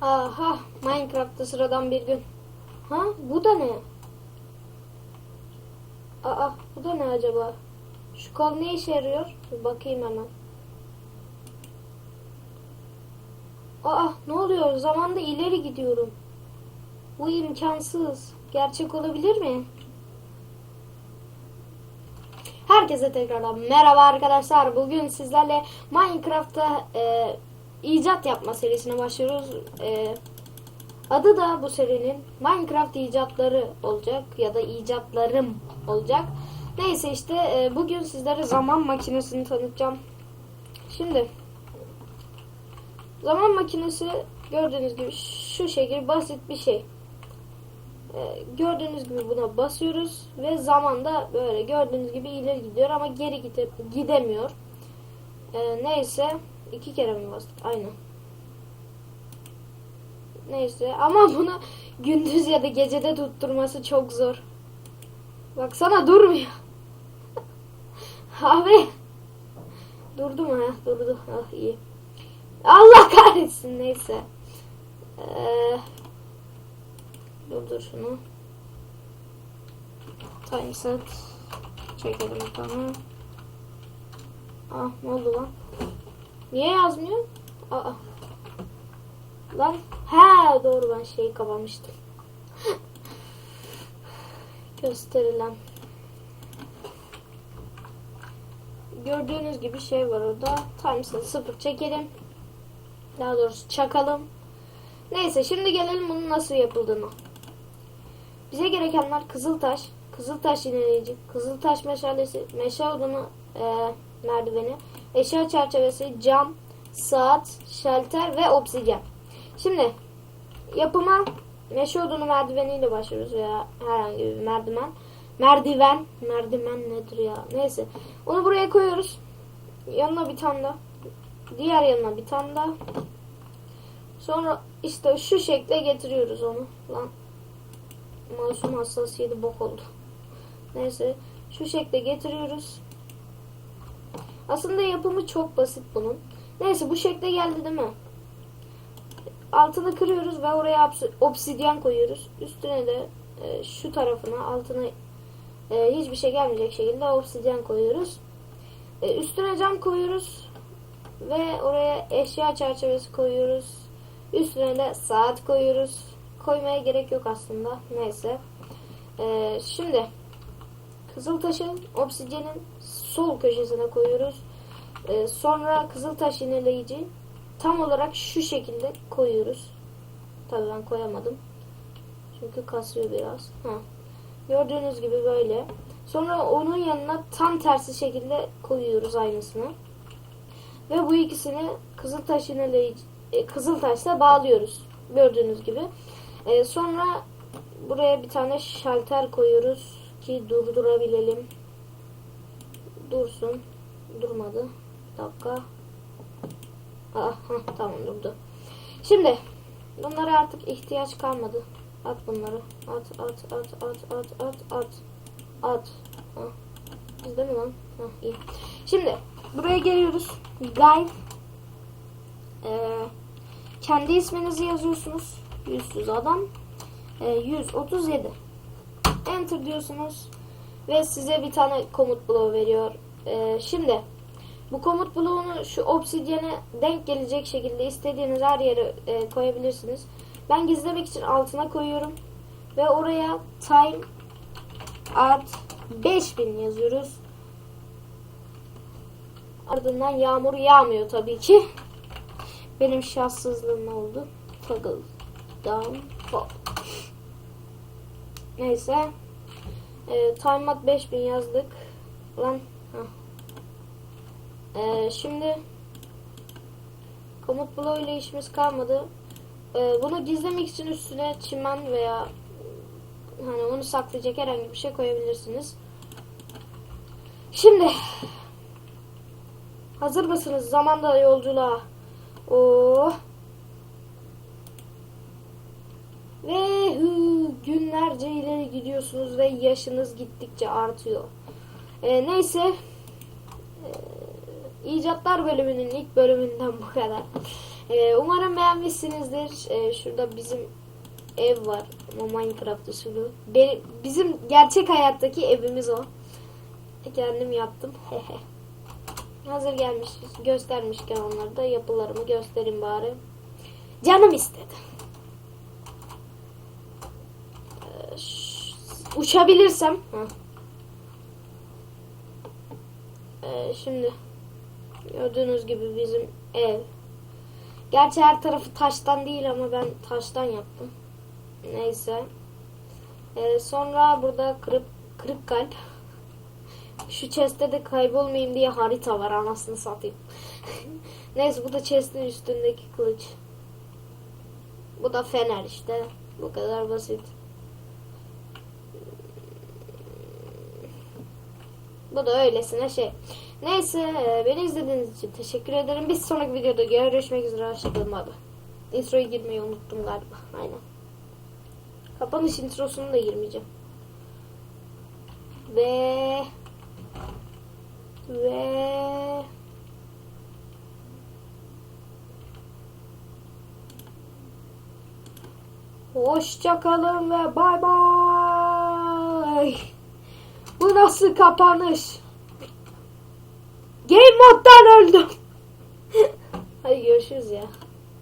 Aha Minecraft'ta sıradan bir gün. Ha bu da ne? Aa bu da ne acaba? Şu kol ne işe yarıyor? Bir bakayım hemen. Aa ne oluyor? Zamanda ileri gidiyorum. Bu imkansız. Gerçek olabilir mi? Herkese tekrardan merhaba arkadaşlar. Bugün sizlerle Minecraft'ta e, icat yapma serisine başlıyoruz. E, adı da bu serinin Minecraft icatları olacak ya da icatlarım olacak. Neyse işte e, bugün sizlere zaman makinesini tanıtacağım. Şimdi zaman makinesi gördüğünüz gibi şu şekil basit bir şey. Ee, gördüğünüz gibi buna basıyoruz ve zamanda böyle gördüğünüz gibi ileri gidiyor ama geri gide gidemiyor. Ee, neyse iki kere mi bastık? Aynen. Neyse ama bunu gündüz ya da gecede tutturması çok zor. Baksana durmuyor. Abi. Durdu mu ha? Durdu. Ah iyi. Allah kahretsin neyse. Eee Durdur şunu. Time set. Çekelim bakalım. Ah ne oldu lan? Niye yazmıyor? Aa. Lan he doğru ben şeyi kapamıştım. Gösterilen. Gördüğünüz gibi şey var orada. Time set sıfır çekelim. Daha doğrusu çakalım. Neyse şimdi gelelim bunun nasıl yapıldığını. Bize gerekenler kızıltaş, kızıltaş iğneleyici, kızıltaş meşalesi, meşale odunu e, merdiveni, eşya çerçevesi, cam, saat, şalter ve obsidyen. Şimdi yapıma meşe odunu merdiveniyle başlıyoruz veya herhangi bir merdiven. Merdiven, merdiven nedir ya? Neyse. Onu buraya koyuyoruz. Yanına bir tane daha. Diğer yanına bir tane daha. Sonra işte şu şekle getiriyoruz onu. Lan Mouse'um hassasiyeti bok oldu. Neyse. Şu şekle getiriyoruz. Aslında yapımı çok basit bunun. Neyse bu şekle geldi değil mi? Altını kırıyoruz ve oraya obsidyen koyuyoruz. Üstüne de e, şu tarafına altına e, hiçbir şey gelmeyecek şekilde obsidyen koyuyoruz. E, üstüne cam koyuyoruz. Ve oraya eşya çerçevesi koyuyoruz. Üstüne de saat koyuyoruz. Koymaya gerek yok aslında. Neyse. Ee, şimdi Kızıltaş'ın obsidyenin sol köşesine koyuyoruz. Ee, sonra Kızıltaş yineleyici tam olarak şu şekilde koyuyoruz. Tabii ben koyamadım. Çünkü kasıyor biraz. Ha. Gördüğünüz gibi böyle. Sonra onun yanına tam tersi şekilde koyuyoruz aynısını. Ve bu ikisini Kızıltaş yineleyici e, Kızıltaş'la bağlıyoruz. Gördüğünüz gibi. E, sonra buraya bir tane şalter koyuyoruz ki durdurabilelim. Dursun. Durmadı. Bir dakika. Aa, heh, tamam durdu. Şimdi bunlara artık ihtiyaç kalmadı. At bunları. At at at at at at at. At. Bizde mi lan? Ha, iyi. Şimdi buraya geliyoruz. Guide. Ee, kendi isminizi yazıyorsunuz. Yüzsüz adam. E, 137. Enter diyorsunuz. Ve size bir tane komut bloğu veriyor. E, şimdi bu komut bloğunu şu obsidyene denk gelecek şekilde istediğiniz her yere e, koyabilirsiniz. Ben gizlemek için altına koyuyorum. Ve oraya time art 5000 yazıyoruz. Ardından yağmur yağmıyor tabii ki. Benim şanssızlığım oldu. Toggle down fall. Neyse. E, timeout 5000 yazdık. Lan. E, şimdi komut bloğu ile işimiz kalmadı. E, bunu gizlemek için üstüne çimen veya hani onu saklayacak herhangi bir şey koyabilirsiniz. Şimdi hazır mısınız zamanda yolculuğa? Oh. Ve hı, günlerce ileri gidiyorsunuz ve yaşınız gittikçe artıyor. E, neyse. E, icatlar bölümünün ilk bölümünden bu kadar. Ee, umarım beğenmişsinizdir. Ee, şurada bizim ev var ama Minecraft usulü. Benim, bizim gerçek hayattaki evimiz o. Kendim yaptım. Hazır gelmiş, göstermişken onları da yapılarımı göstereyim bari. Canım istedi. Ee, ş- uçabilirsem. Ee, şimdi gördüğünüz gibi bizim ev. Gerçi her tarafı taştan değil ama ben taştan yaptım. Neyse. Ee, sonra burada kırık kırık kalp. Şu chest'te de kaybolmayayım diye harita var anasını satayım. Neyse bu da chest'in üstündeki kılıç. Bu da fener işte. Bu kadar basit. Bu da öylesine şey. Neyse e, beni izlediğiniz için teşekkür ederim. Bir sonraki videoda görüşmek üzere. Hoşçakalın abi. Introyu girmeyi unuttum galiba. Aynen. Kapanış introsunu da girmeyeceğim. Ve ve Hoşçakalın ve bay bay. Bu nasıl kapanış? Game moddan öldüm. Hadi görüşürüz ya.